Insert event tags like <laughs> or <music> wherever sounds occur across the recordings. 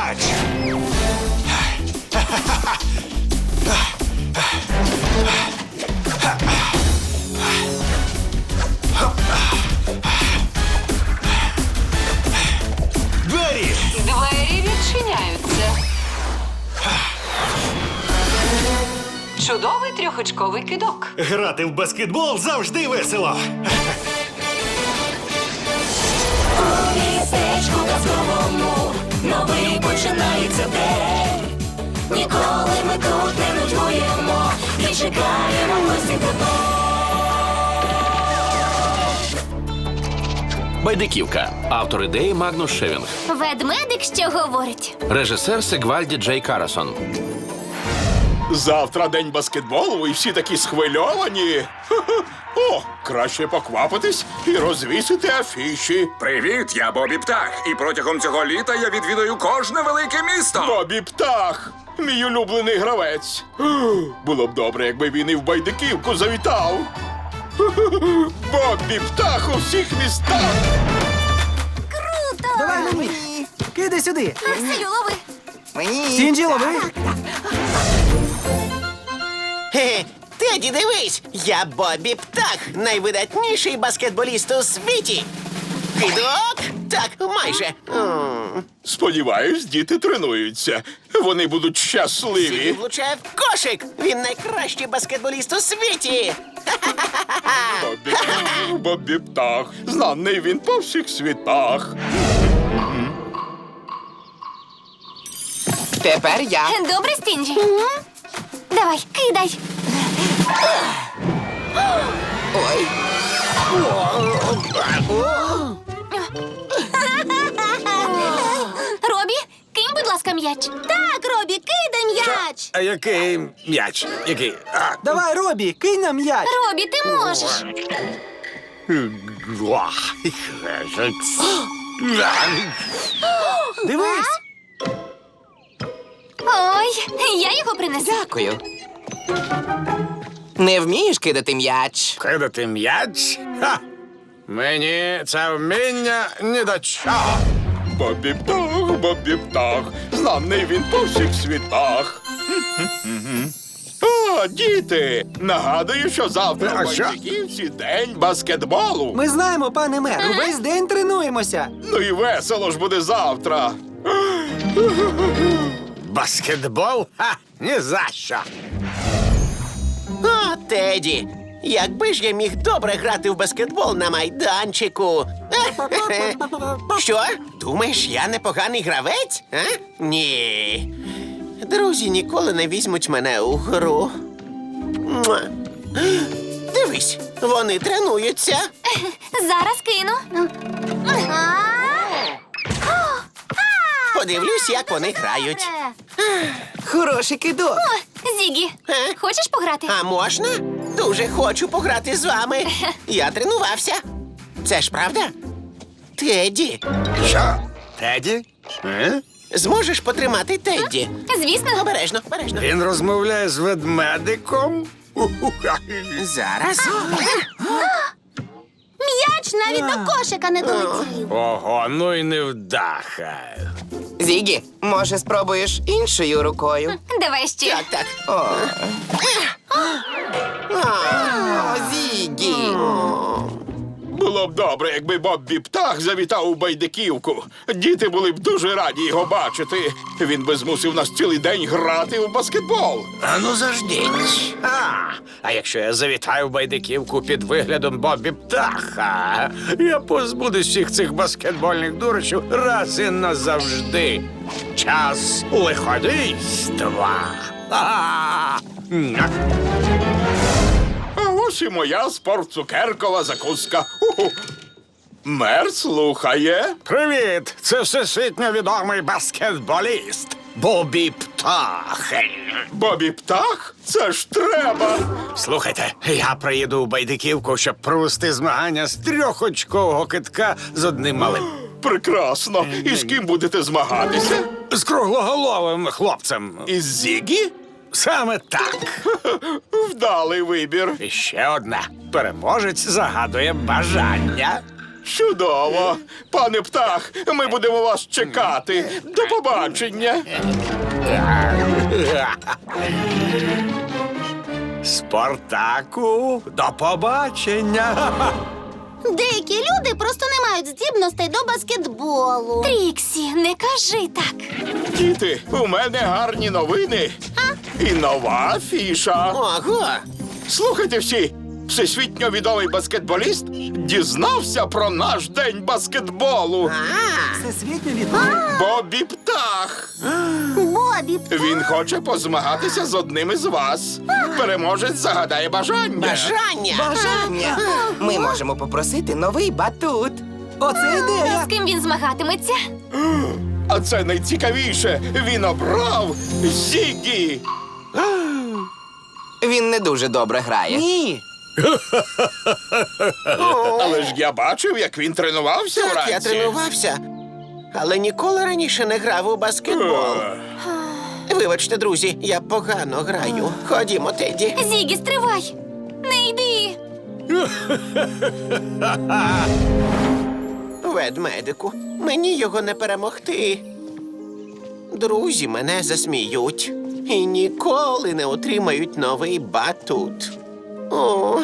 м'яч! Двері! Двері відчиняються. Чудовий трьохочковий кидок. Грати в баскетбол завжди весело. Містечку казковому новий починається день. Ніколи ми тут не нудьгуємо і чекаємо гості тебе. Байдиківка. Автор ідеї Магнус Шевінг. Ведмедик, що говорить. Режисер Сегвальді Джей Карасон. Завтра день баскетболу, і всі такі схвильовані. О, краще поквапитись і розвісити афіші. Привіт, я Бобі Птах, і протягом цього літа я відвідаю кожне велике місто. Бобі Птах, мій улюблений гравець. Було б добре, якби він і в байдиківку завітав. Бобі Птах у всіх містах. Круто! Давай мені. Кидай сюди. Марселю, лови. Сінджі, лови. Хе-хе. Теді, дивись! Я Бобі Птах, найвидатніший баскетболіст у світі. Кидок? Так, майже. М, Сподіваюсь, діти тренуються. Вони будуть щасливі. влучає в кошик. Він найкращий баскетболіст у світі. Бобі Птах, Бобі Птах. Знаний він по всіх світах. Тепер я. Добре, Стінджі. Давай, кидай. Ой. Робі, кинь, будь ласка, м'яч. Так, Робі, кидай м'яч. А який м'яч? Який? А, Давай, Робі, кинь нам м'яч. Робі, ти можеш. Дивись. Ой, я його принесу. Дякую. Не вмієш кидати м'яч? Кидати м'яч? Ха! Мені це вміння ні до чого. Бобі Птах, Бобі Птах. Знаний він по всіх світах. О, діти! Нагадую, що завтра А що? Байдиківці день баскетболу. Ми знаємо, пане мер. Увесь день тренуємося. Ну і весело ж буде завтра. Баскетбол? Ха! Ні за що. О, Теді, якби ж я міг добре грати в баскетбол на майданчику. Що? Думаєш, я непоганий гравець? А? Ні. Друзі ніколи не візьмуть мене у гру. Дивись, вони тренуються. Зараз кину. Подивлюсь, як вони грають. Хороший кидок. О, Зігі, Е? хочеш пограти? А можна? Дуже хочу пограти з вами. <laughs> Я тренувався. Це ж правда? Теді, Що? Теді? Е? зможеш потримати Тедді? Звісно. Обережно, обережно. Він розмовляє з ведмедиком? Зараз. М'яч навіть до кошика не долетів. Ого, ну й невдаха. Зігі, може, спробуєш іншою рукою? Давай ще. Так, так. О, Зігі. Було б добре, якби Боббі Птах завітав у байдиківку. Діти були б дуже раді його бачити. Він би змусив нас цілий день грати у баскетбол. А ну заждіть. А, а якщо я завітаю в байдиківку під виглядом Бобі Птаха, я позбудусь всіх цих баскетбольних дурочів раз і назавжди. Час лиходійства. А! А ось і моя спортцукеркова закуска. Ху-ху. Мер слухає. Привіт! Це всесвітньо відомий баскетболіст Бобі Птах. Бобі Птах? Це ж треба. Слухайте, я приїду в байдиківку, щоб провести змагання з трьохочкового китка з одним малим. <gasps> Прекрасно. І з ким будете змагатися? З круглоголовим хлопцем. Із Зігі? Саме так. <laughs> Вдалий вибір. І ще одне. Переможець загадує бажання. Чудово! Пане птах, ми будемо вас чекати. До побачення. Спартаку, до побачення. <laughs> Деякі люди просто не мають здібностей до баскетболу. Тріксі, не кажи так. Діти, у мене гарні новини. І нова фіша. Ого! Слухайте всі. Всесвітньо відомий баскетболіст дізнався про наш день баскетболу. Всесвітньо відомий. Бобі Птах. Бобі, Він хоче позмагатися з одним із вас. Переможець загадає бажання. Бажання! Бажання. Ми можемо попросити новий батут. Оце ідея. з ким він змагатиметься? А це найцікавіше. Він обрав Зігі. Він не дуже добре грає. Ні. Але ж я бачив, як він тренувався Так, вранці. я тренувався, але ніколи раніше не грав у баскетбол. Вибачте, друзі, я погано граю. Ходімо, Теді. Зігі, стривай! Не йди! Ведмедику, мені його не перемогти. Друзі мене засміють і ніколи не отримають новий батут. О,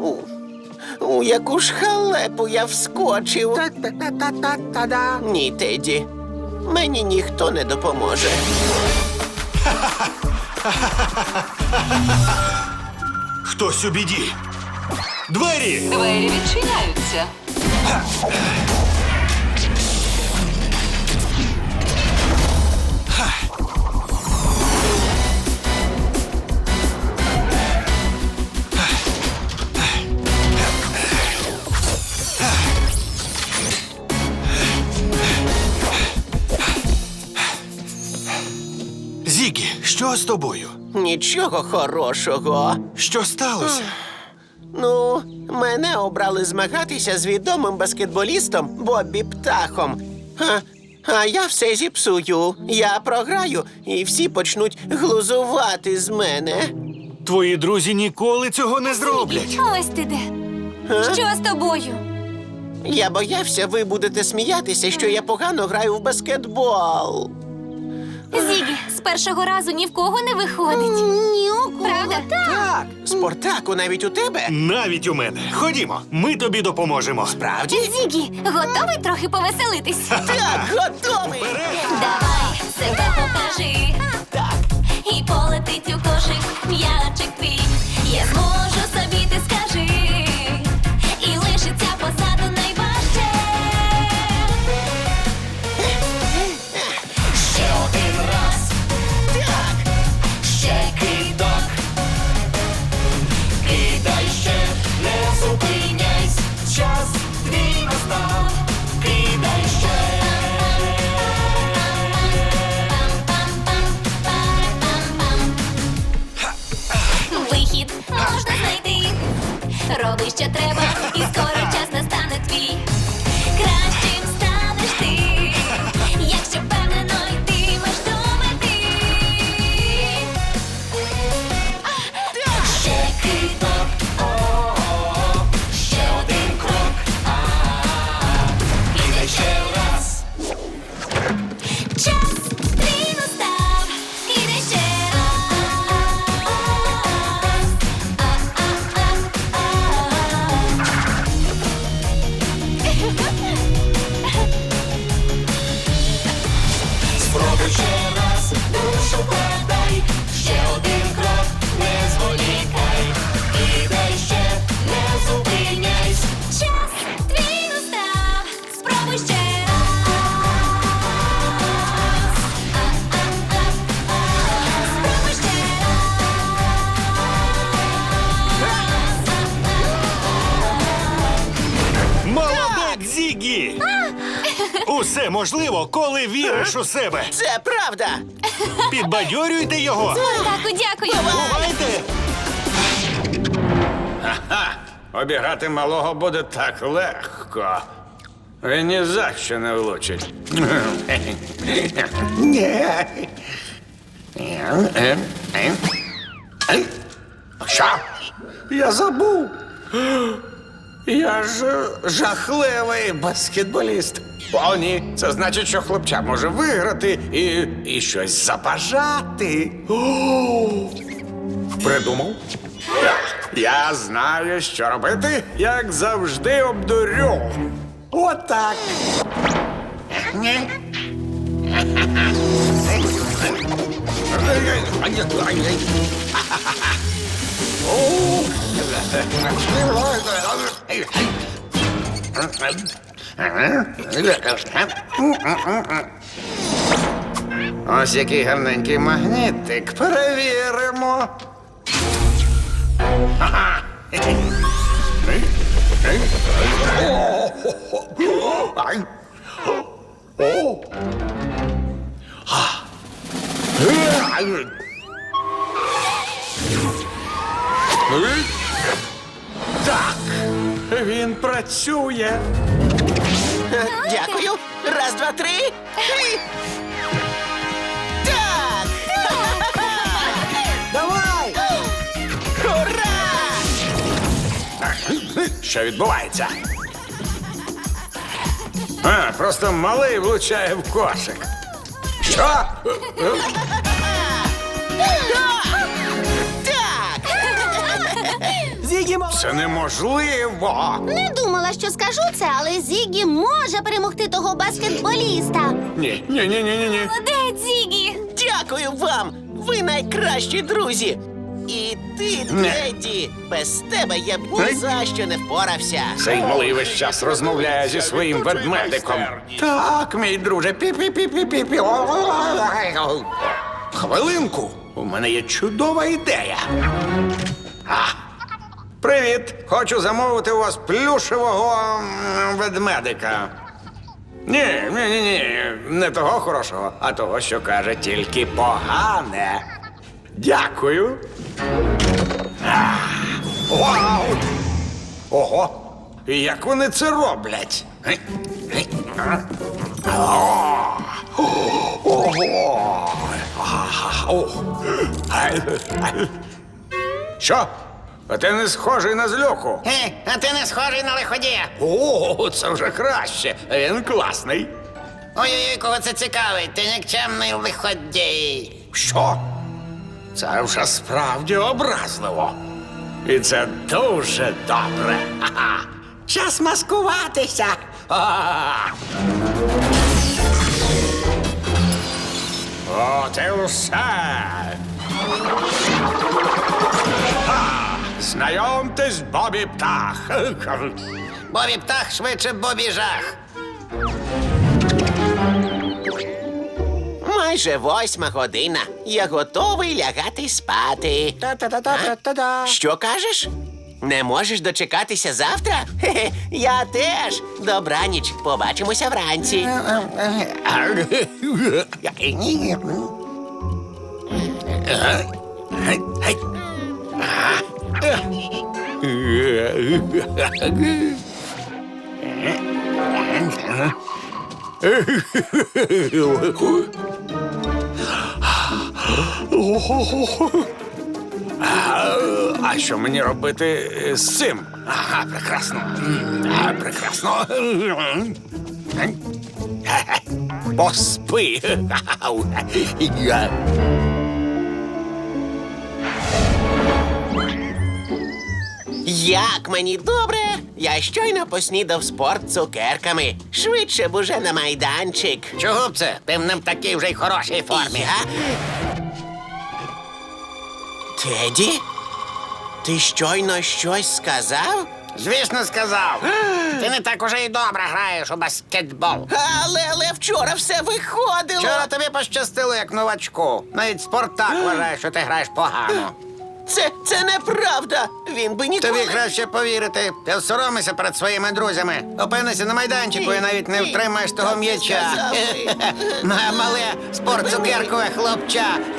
у, у яку ж халепу я вскочив. Ні, Теді. Мені ніхто не допоможе. Хтось у біді. Двері! Двері відчиняються. Що з тобою? Нічого хорошого. Що сталося? Ну, мене обрали змагатися з відомим баскетболістом Боббі Птахом. А, а я все зіпсую. Я програю, і всі почнуть глузувати з мене. Твої друзі ніколи цього не зроблять. Ось ти де. Що з тобою? Я боявся, ви будете сміятися, що я погано граю в баскетбол. Зігі, з першого разу ні в кого не виходить. Ні у кого. Правда? Так. Спортаку, навіть у тебе? Навіть у мене. Ходімо, ми тобі допоможемо. Правді? Зігі, готовий трохи повеселитись? <laughs> Так, готовий! Давай себе покажи. Так. І полетить у кошик м'ячик твій. Я зможу собі, ти скажи. Усе можливо, коли віриш у себе. Це правда! Підбадьорюйте його. Таку, дякую. Бувайте! Обіграти малого буде так легко. Він ні за що не влучить. Що? Я забув. Я ж жахливий баскетболіст. О, ні, це значить, що хлопча може виграти і, і щось забажати. Придумав? Я знаю, що робити, як завжди обдурю. Отак. Ось який гарненький магнітик. Перевіримо. Так, він працює. Дякую. Раз, два, три. Так! Давай! Ура! Що відбувається? А, просто малий влучає в кошик. Що? Так! Зігі Це неможливо. Не думала, що скажу це, але Зігі може перемогти того баскетболіста. Ні, ні, ні, ні, ні, ні. Молодець, Зігі! Дякую вам! Ви найкращі друзі! І ти, Не. Теді, без тебе я б ні за що не впорався. Цей малий весь час розмовляє зі своїм ведмедиком. Так, мій друже, пі-пі-пі-пі-пі. Хвилинку. У мене є чудова ідея. А, привіт! Хочу замовити у вас плюшевого ведмедика. Ні, ні, ні, ні, не того хорошого, а того, що каже тільки погане. Дякую. Вау! Ого! Як вони це роблять? Ого! О! Що? А ти не схожий на зльоку. Е, а ти не схожий на лиходія. О, це вже краще. Він класний. Ой-ой-ой, кого це цікавить? Ти нікчемний лиходій. Що? Це вже справді образливо. І це дуже добре. Ха-ха. Час маскуватися. Ха-ха. От і все. А, Знайомтесь, Бобі Птах. <laughs> Бобі птах швидше Бобі жах. Майже восьма година. Я готовий лягати спати. Та-та-та-та-та-та. Що кажеш? Не можеш дочекатися завтра? Хе-хе, я теж. Добраніч, побачимося вранці. <laughs> А що мені робити з цим? Ага, прекрасно. А, Прекрасно. Поспи. Як мені добре? Я щойно поснідав спорт цукерками. Швидше б уже на майданчик. Чого б це? Ти в ним такий вже й хорошій формі, Я? га? Теді? Ти щойно щось сказав? Звісно, сказав. <gasps> Ти не так уже й добре граєш у баскетбол. Але, але вчора все виходило. Вчора тобі пощастило як новачку. Навіть Спартак вважає, що ти граєш погано. Це, це неправда. Він би ніколи... Тобі краще повірити. Ти соромися перед своїми друзями. Опинися на майданчику і навіть не втримаєш того м'яча. <laughs> Мале спортцукеркове хлопча. <laughs>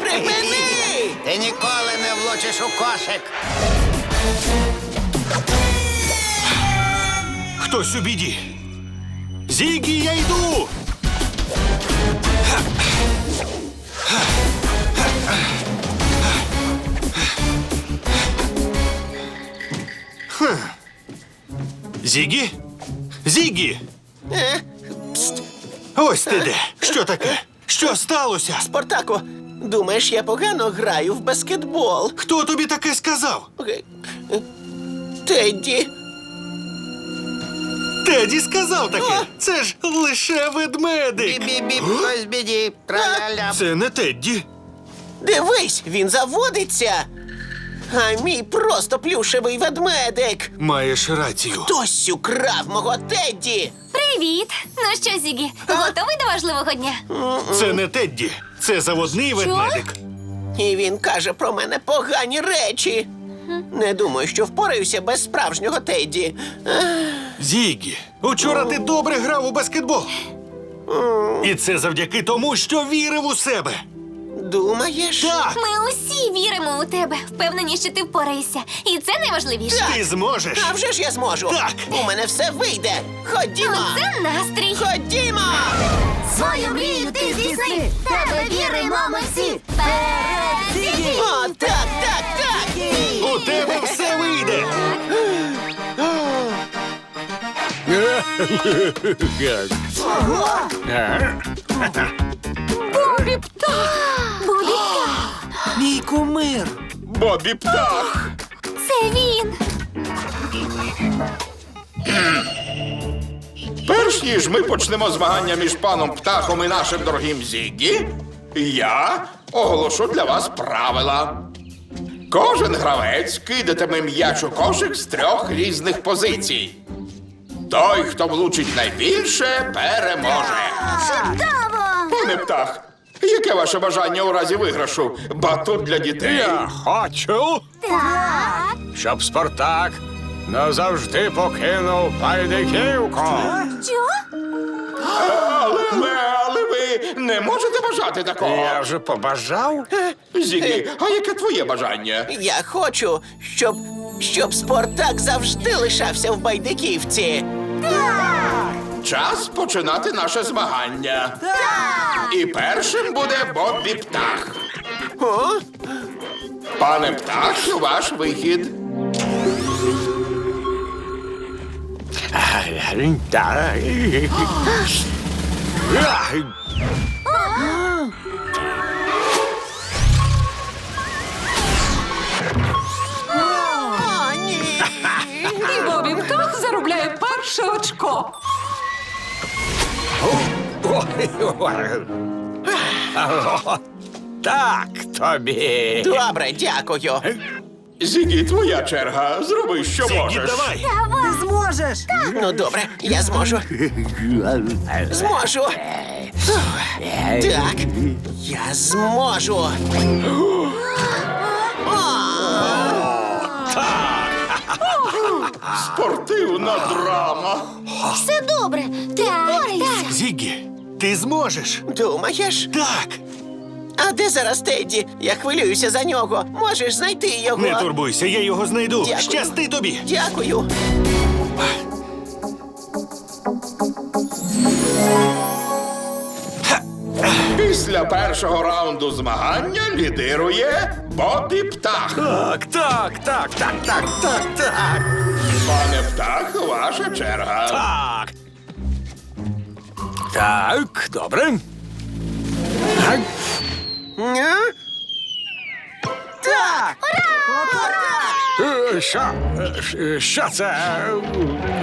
Припини! <laughs> Ти ніколи не влучиш у кошик. Хтось у біді. Зігі, я йду. Зігі? Зігі! Е? Ось ти де. Що таке? Що сталося? Спартаку, думаєш, я погано граю в баскетбол? Хто тобі таке сказав? Е, е, Тедді. Теді сказав таке. Це ж лише ведмедик. Біп-біп, ось біді, траля-ля. Це не Тедді. Дивись, він заводиться. А мій просто плюшевий ведмедик. Маєш рацію. Хтось украв мого Тедді. Привіт! Ну що, Зігі, готовий до важливого дня? Це не Тедді. Це заводний ведмедик. І він каже про мене погані речі. Не думаю, що впораюся без справжнього Тедді. Зігі, учора ти добре грав у баскетбол. І це завдяки тому, що вірив у себе. Думаєш? Так, Ми усі віримо у тебе, впевнені, що ти впораєшся. І це найважливіше. ти зможеш. А вже ж я зможу. Так. У мене все вийде. Ходімо. Це настрій. Ходімо. Свою мрію ти здійсни. Тебе віримо ми всі. О, так, так, так. У тебе все вийде. Бобі птах! Мій кумир. Бобі птах. Це він! Перш ніж ми почнемо змагання між паном птахом і нашим дорогим Зіггі, я оголошу для вас правила. Кожен гравець кидатиме м'яч у кошик з трьох різних позицій. Той, хто влучить найбільше, переможе. Чудово! Пане птах, яке ваше бажання у разі виграшу? Батут для дітей. Я хочу, Так! щоб Спартак назавжди покинув байдиківку. Що? Але, але, але ви не можете бажати такого. Я вже побажав. Зігі, а яке твоє бажання? Я хочу, щоб, щоб Спартак завжди лишався в байдиківці. Час починати наше змагання. І першим буде Боббі Птах. О? Пане Птах, ваш вихід. Бобі птах заробляє перше очко. Так тобі. Добре, дякую. Зігі, твоя черга. Зроби, що Зігі, можеш. давай. Ну добре, я зможу. Зможу. Так, я зможу. Спортивна драма. Все добре. Ти впораєшся. Зіггі, ти зможеш. Думаєш? Так. А де зараз Тедді? Я хвилююся за нього. Можеш знайти його. Не турбуйся, я його знайду. Дякую. Щасти тобі. Дякую. Після першого раунду змагання лідирує Бобі Птах. Так, так, так, так, так, так, так. Пане Птах, ваша черга. Так. Так, добре. Так. Ня? Так! Е, Що? Е, ш- Що це?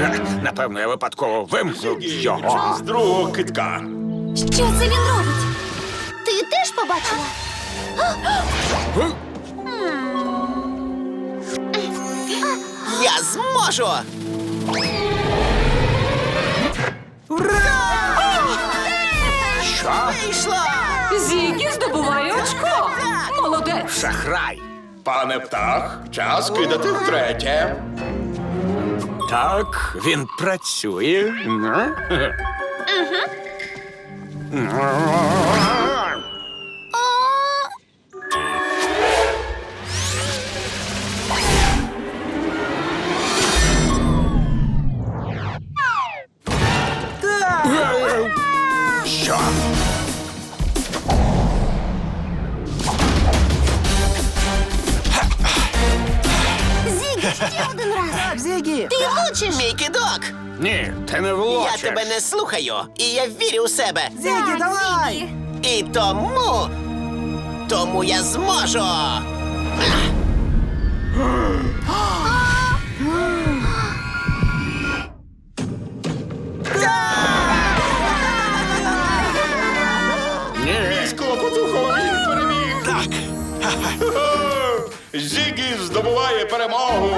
Е, Напевно, я випадково вимкнув його. Час другого китка. Що це він робить? Побачила? Я зможу! Що? Вийшло! Зігі здобуває очко. Молодець. Шахрай. Пане Птах, час кидати втретє. Так, він працює. Ну. Влучиш. Я тебе не слухаю, і я вірю у себе. Зігі, давай! І тому. Тому я зможу. Переміг. Так. Зігі здобуває перемогу.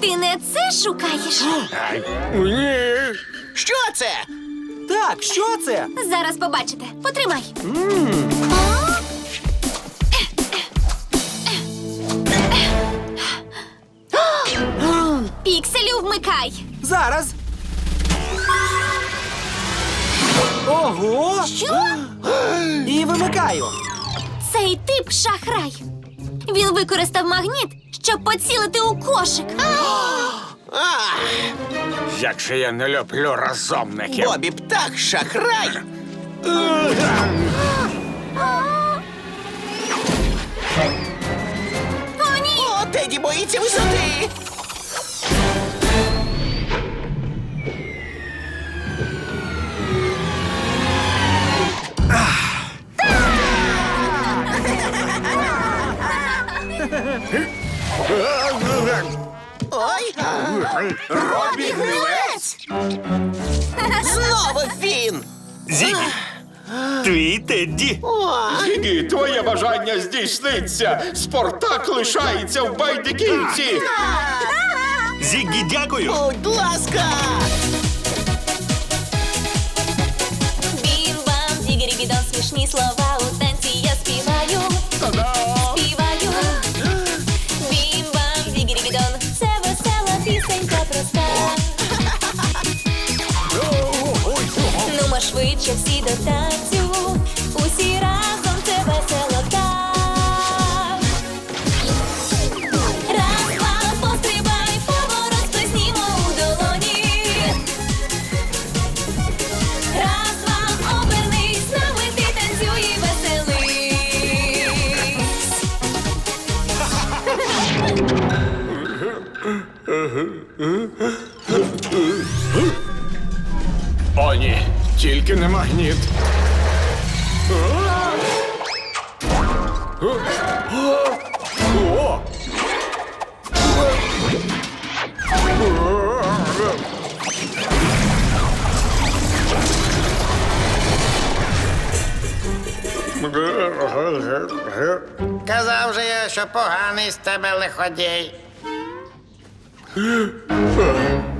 Ти- не це шукаєш? Ні. Що це? Так, що це? Зараз побачите. Потримай. Пікселю вмикай. Зараз! Ого! Що? І вимикаю! Цей тип шахрай. Він використав магніт, щоб поцілити у кошик. А, Як же я не люблю розумників. Бобі птах шахрай. <gasps> О, ні! О, Теді боїться висоти. Ой, Робі гнилець. знову він. Зігі. Твій Тедді. Зігі, твоє бажання здійсниться. Спартак лишається в байдиківці. Зігі, дякую. Будь ласка. Бім-бам, зігрібідон, смішні слова у швидше всі до танцю, усі разом це весело так. Раз, два, пострибай, поворот сплеснімо у долоні. Раз, два, обернись, з нами ти танцюй і веселись. О, ні, тільки не магніт. О! Казав же я, що поганий з тебе лиходій. <laughs>